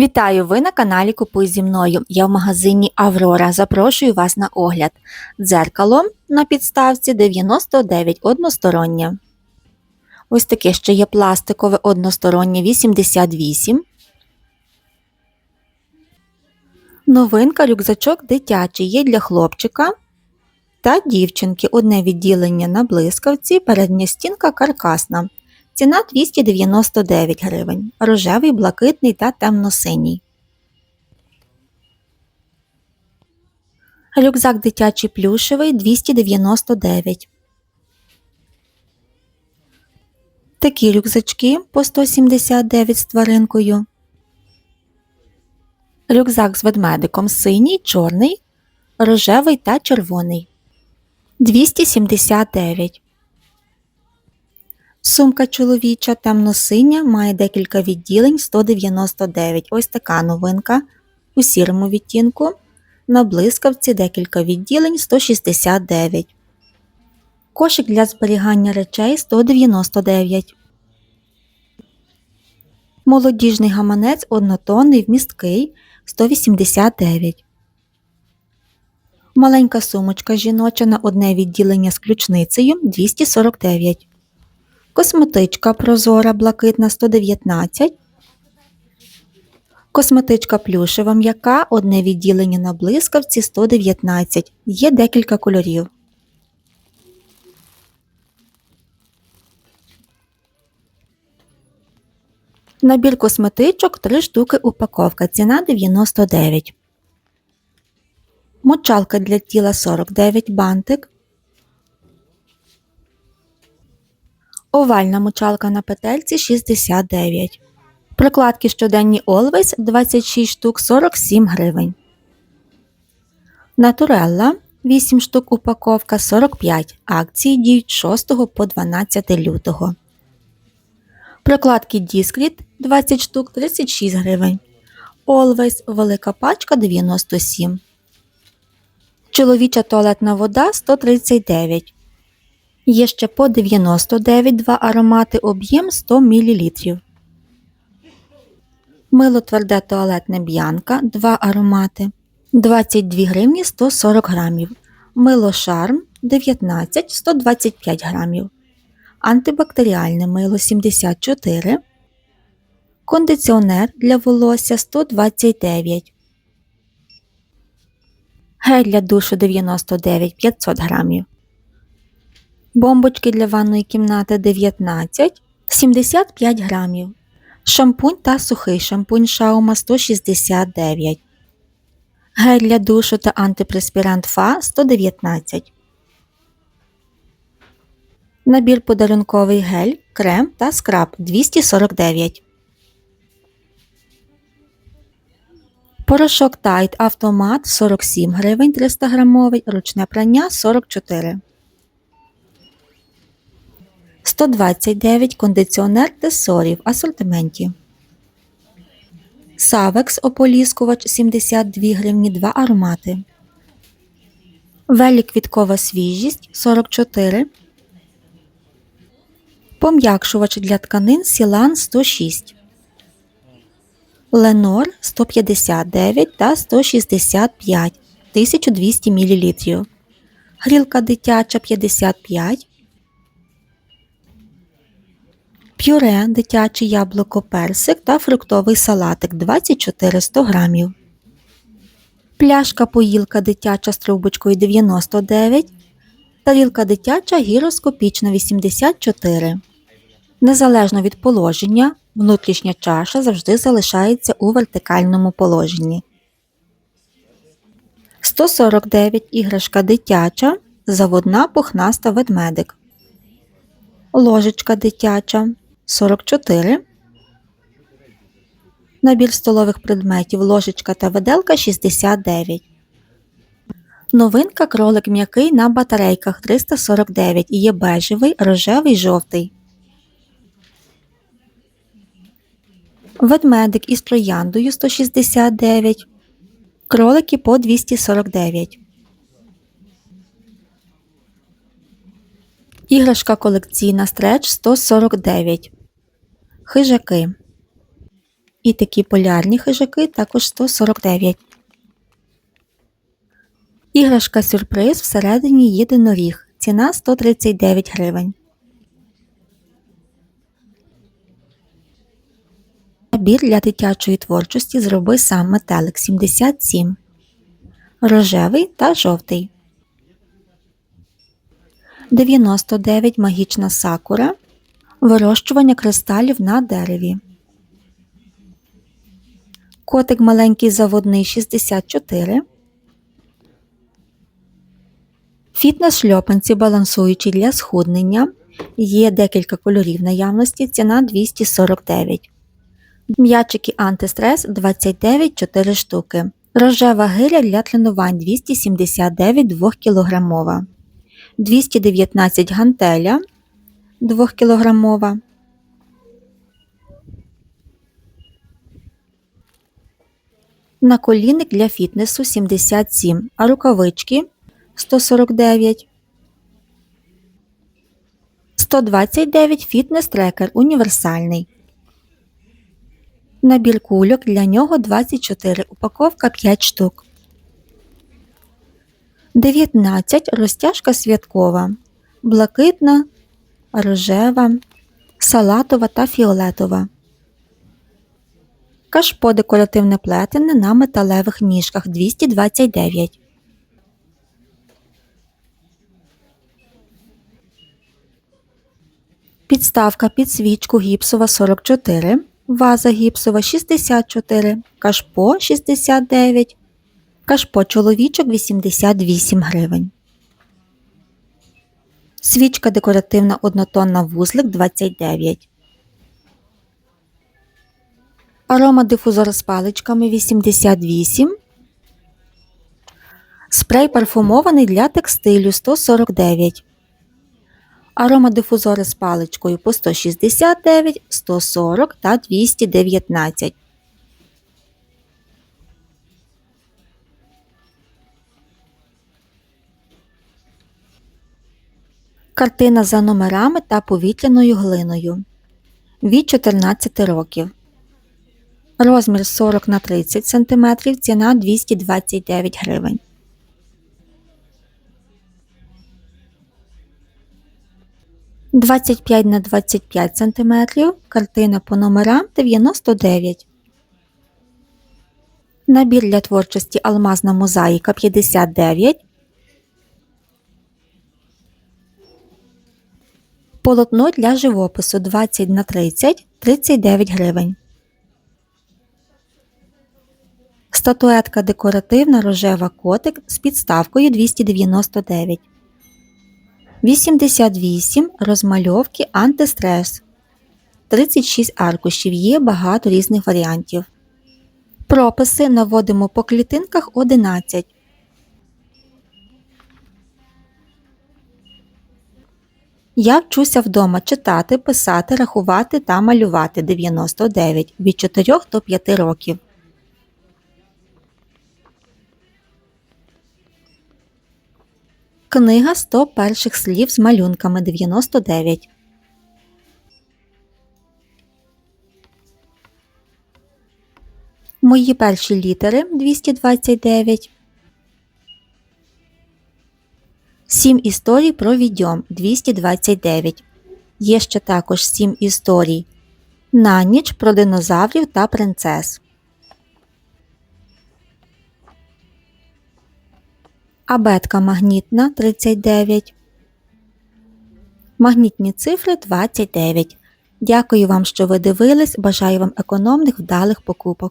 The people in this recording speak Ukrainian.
Вітаю! Ви на каналі Купуй зі мною. Я в магазині Аврора. Запрошую вас на огляд. Дзеркало на підставці 99 одностороннє. Ось таке ще є пластикове одностороннє 88. Новинка рюкзачок дитячий є для хлопчика та дівчинки. Одне відділення на блискавці, передня стінка каркасна. Ціна 299 гривень. Рожевий, блакитний та темно-синій. Рюкзак дитячий плюшевий 299. Такі рюкзачки по 179 з тваринкою. Рюкзак з ведмедиком синій, чорний, рожевий та червоний. 279. Сумка чоловіча темно-синя має декілька відділень 199. Ось така новинка у сірому відтінку. На блискавці декілька відділень 169. Кошик для зберігання речей 199. Молодіжний гаманець однотонний вмісткий 189. Маленька сумочка жіноча на одне відділення з ключницею 249. Косметичка прозора блакитна 119. Косметичка плюшева м'яка, одне відділення на блискавці 119. Є декілька кольорів. Набір косметичок 3 штуки упаковка. Ціна 99. Мочалка для тіла 49 бантик. Овальна мочалка на петельці 69. Прокладки щоденні Always 26 штук 47 гривень. Натурелла 8 штук упаковка 45. Акції діють 6 по 12 лютого. Прокладки Discreet 20 штук 36 гривень. Always велика пачка 97. Чоловіча туалетна вода 139. Є ще по 99 два аромати об'єм 100 мл. Мило тверде туалетне б'янка 2 аромати 22 гривні 140 грамів. Мило шарм 19 125 грамів. Антибактеріальне мило 74. Кондиціонер для волосся 129. Гель для душу 99 500 грамів бомбочки для ванної кімнати 19 75 грамів, шампунь та сухий шампунь шаума 169, гель для душу та антипреспірант ФА 119, набір подарунковий гель, крем та скраб 249. Порошок Tide Автомат 47 гривень 300 грамовий, ручне прання 44 129 кондиціонер тесорів в асортименті. Савекс ополіскувач 72 гривні 2 аромати. Велі квіткова свіжість 44. Пом'якшувач для тканин Сілан 106. Ленор 159 та 165 1200 мл. Грілка дитяча 55 пюре, дитяче яблуко персик та фруктовий салатик 24 100 грамів. Пляшка поїлка дитяча з трубочкою 99, тарілка дитяча гіроскопічна 84. Незалежно від положення, внутрішня чаша завжди залишається у вертикальному положенні. 149 іграшка дитяча, заводна пухнаста ведмедик. Ложечка дитяча 44. Набір столових предметів ложечка та виделка 69. Новинка кролик м'який на батарейках 349 і є бежевий, рожевий, жовтий. Ведмедик із трояндою 169. Кролики по 249. Іграшка колекційна стреч 149 хижаки. І такі полярні хижаки також 149. Іграшка сюрприз всередині єдиноріг. Ціна 139 гривень. Набір для дитячої творчості зроби сам метелик 77. Рожевий та жовтий. 99 магічна сакура. Вирощування кристалів на дереві. Котик маленький заводний 64. Фітнес шльопанці балансуючі для схуднення. Є декілька кольорів наявності. Ціна 249. М'ячики антистрес 29 4 штуки. Рожева гиря для тренувань 279 2 кг. 219 гантеля 2 кг. Наколінник для фітнесу 77, а рукавички 149. 129 фітнес-трекер універсальний. Набір кульок для нього 24, упаковка 5 штук. 19 розтяжка святкова, блакитна, рожева, салатова та фіолетова. Кашпо декоративне плетене на металевих ніжках 229. Підставка під свічку гіпсова 44, ваза гіпсова 64, кашпо 69, кашпо чоловічок 88 гривень. Свічка декоративна однотонна вузлик 29. Аромадифузор з паличками 88. Спрей парфумований для текстилю 149. Аромадифузори з паличкою по 169, 140 та 219. Картина за номерами та повітряною глиною. Від 14 років. Розмір 40 на 30 см, ціна 229 гривень. Двадцять п'ять на 25 см, картина по номерам 99. Набір для творчості Алмазна мозаїка 59. Полотно для живопису 20 на 30 39 гривень. Статуетка декоративна рожева котик з підставкою 299. 88 розмальовки антистрес. 36 аркушів. Є багато різних варіантів. Прописи наводимо по клітинках 11. Я вчуся вдома читати, писати, рахувати та малювати 99 від 4 до 5 років. Книга 100 перших слів з малюнками 99. Мої перші літери 229. 7 історій про відьом 229. Є ще також 7 історій. На ніч про динозаврів та принцес. Абетка магнітна 39. Магнітні цифри 29. Дякую вам, що ви дивились. Бажаю вам економних вдалих покупок.